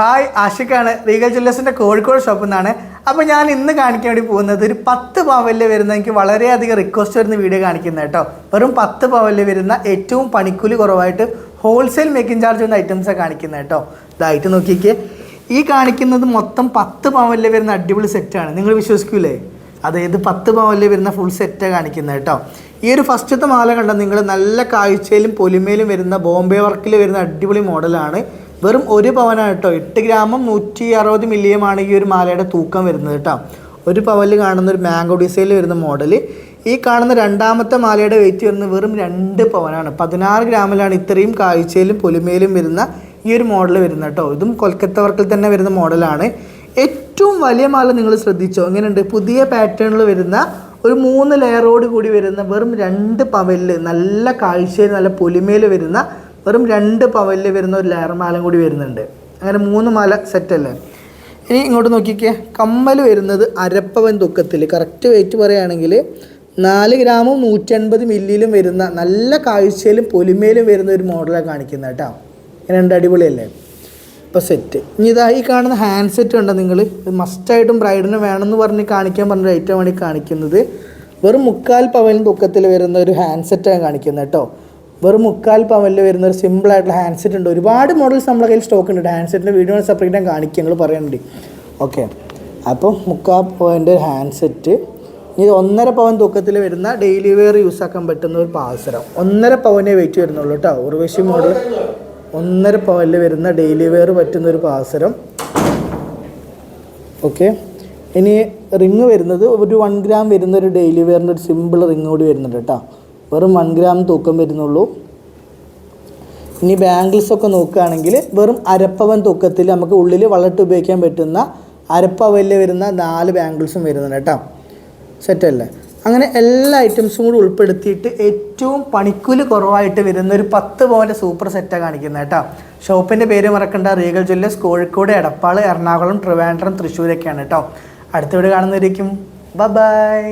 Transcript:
Hi ആഷിഖാണ് Regal ജ്വല്ലേഴ്സിന്റെ കോഴിക്കോട് ഷോപ്പിൽ നിന്നാണ് അപ്പോൾ ഞാൻ ഇന്ന് കാണിക്കാൻ വേണ്ടി പോകുന്നത് ഒരു പത്ത് പവലിൽ വരുന്ന എനിക്ക് വളരെയധികം റിക്വസ്റ്റ് വരുന്ന വീഡിയോ കാണിക്കുന്നത് കേട്ടോ. വെറും പത്ത് പവലിൽ വരുന്ന ഏറ്റവും പണിക്കൂലി കുറവായിട്ട് ഹോൾസെയിൽ മേക്കിംഗ് ചാർജ് വന്ന ഐറ്റംസാണ് കാണിക്കുന്നത് കേട്ടോ. ഇതായിട്ട് നോക്കിക്കേ. ഈ കാണിക്കുന്നത് മൊത്തം പത്ത് പവലിൽ വരുന്ന അടിപൊളി സെറ്റാണ് നിങ്ങൾ വിശ്വസിക്കൂലേ? അതായത് പത്ത് പവലിൽ വരുന്ന ഫുൾ സെറ്റാണ് കാണിക്കുന്നത് കേട്ടോ. ഈ ഒരു ഫസ്റ്റത്തെ മാല കണ്ട? നിങ്ങൾ നല്ല കാഴ്ചയിലും പൊലിമയിലും വരുന്ന ബോംബെ വർക്കിൽ വരുന്ന അടിപൊളി മോഡലാണ് വെറും ഒരു പവനാണ് കേട്ടോ. എട്ട് ഗ്രാമും നൂറ്റി അറുപത് മില്ലിയുമാണ് ഈ ഒരു മാലയുടെ തൂക്കം വരുന്നത് കേട്ടോ. ഒരു പവനിൽ കാണുന്ന ഒരു മാംഗോ ഡിസൈനിൽ വരുന്ന മോഡൽ ഈ കാണുന്ന രണ്ടാമത്തെ മാലയുടെ വെയിറ്റ് വരുന്നത് വെറും രണ്ട് പവനാണ്. പതിനാറ് ഗ്രാമിലാണ് ഇത്രയും കാഴ്ചയിലും പൊലിമയിലും വരുന്ന ഈ ഒരു മോഡൽ വരുന്നത് കേട്ടോ. ഇതും കൊൽക്കത്ത വർക്കിൽ തന്നെ വരുന്ന മോഡലാണ് ഏറ്റവും വലിയ മാല നിങ്ങൾ ശ്രദ്ധിച്ചോ? എങ്ങനെയുണ്ട്? പുതിയ പാറ്റേണിൽ വരുന്ന ഒരു മൂന്ന് ലെയറോട് കൂടി വരുന്ന വെറും രണ്ട് പവലിൽ നല്ല കാഴ്ചയിൽ നല്ല പൊലിമയിൽ വരുന്ന വെറും രണ്ട് പവലിൽ വരുന്ന ഒരു ലെയർ മാലം കൂടി വരുന്നുണ്ട്. അങ്ങനെ മൂന്ന് മാല സെറ്റ് അല്ലേ? ഇനി ഇങ്ങോട്ട് നോക്കിക്കേ. കമ്മൽ വരുന്നത് അരപ്പവൻ തൂക്കത്തിൽ കറക്റ്റ് വെയിറ്റ് പറയുകയാണെങ്കിൽ നാല് ഗ്രാമും നൂറ്റൻപത് മില്ലിയിലും വരുന്ന നല്ല കാഴ്ചയിലും പൊലിമയിലും വരുന്ന ഒരു മോഡലാണ് കാണിക്കുന്നത് കേട്ടോ. ഇങ്ങനെ അടിപൊളിയല്ലേ? ഇപ്പോൾ സെറ്റ് ഇനി ഇതാ ഈ കാണുന്ന ഹാൻഡ് സെറ്റ് ഉണ്ടോ നിങ്ങൾ മസ്റ്റായിട്ടും ബ്രൈഡിന് വേണമെന്ന് പറഞ്ഞ് കാണിക്കാൻ പറഞ്ഞ ഐറ്റം ആണ് കാണിക്കുന്നത്. വെറും മുക്കാൽ പവൻ തൂക്കത്തിൽ വരുന്ന ഒരു ഹാൻഡ് സെറ്റാണ് കാണിക്കുന്നത് കേട്ടോ. വെറും മുക്കാൽ പവനിൽ വരുന്ന ഒരു സിമ്പിൾ ആയിട്ടുള്ള ഹാൻഡ് സെറ്റ് ഉണ്ട്. ഒരുപാട് മോഡൽസ് നമ്മുടെ കയ്യിൽ സ്റ്റോക്ക് ഉണ്ട്. ഹാൻഡ് സെറ്റിന്റെ വീഡിയോ സെപ്പറേറ്റ് ഞാൻ കാണിക്കുക. നിങ്ങൾ പറയുന്നുണ്ട് ഓക്കെ അപ്പോൾ മുക്കാൽ പവന്റെ ഹാൻഡ് സെറ്റ് ഇത് ഒന്നര പവൻ തൂക്കത്തിൽ വരുന്ന ഡെയിലി വെയർ യൂസ് ആക്കാൻ പറ്റുന്ന ഒരു പാസരം. ഒന്നര പവനെ വെയിറ്റ് വരുന്നുള്ളൂ കേട്ടോ ഉർവശി മോഡൽ ഒന്നര പവനിൽ വരുന്ന ഡെയിലി വെയർ പറ്റുന്ന ഒരു പാസരം. ഓക്കെ ഇനി റിങ് വരുന്നത് ഒരു വൺ ഗ്രാം വരുന്ന ഒരു ഡെയിലി വെയറിന്റെ ഒരു സിമ്പിൾ റിങ് കൂടി വരുന്നുണ്ട് കേട്ടോ വെറും വൺ ഗ്രാം തൂക്കം വരുന്നുള്ളൂ. ഇനി ബാംഗിൾസ് ഒക്കെ നോക്കുകയാണെങ്കിൽ വെറും അരപ്പവൻ തൂക്കത്തിൽ നമുക്ക് ഉള്ളിൽ വളട്ട് ഉപയോഗിക്കാൻ പറ്റുന്ന അരപ്പവനിൽ വരുന്ന നാല് ബാംഗിൾസും വരുന്നുണ്ട് കേട്ടോ. സെറ്റല്ലേ അങ്ങനെ എല്ലാ ഐറ്റംസും കൂടി ഉൾപ്പെടുത്തിയിട്ട് ഏറ്റവും പണിക്കൂലി കുറവായിട്ട് വരുന്ന ഒരു പത്ത് പോലെ സൂപ്പർ സെറ്റാണ് കാണിക്കുന്നത് കേട്ടോ. ഷോപ്പിന്റെ പേര് മറക്കണ്ട. റീഗൽ ജ്വല്ലേഴ്സ് കോഴിക്കോട് എടപ്പാൾ എറണാകുളം ട്രിവാൻഡ്രം തൃശ്ശൂരൊക്കെയാണ് കേട്ടോ. അടുത്ത വീട് ബ ബൈ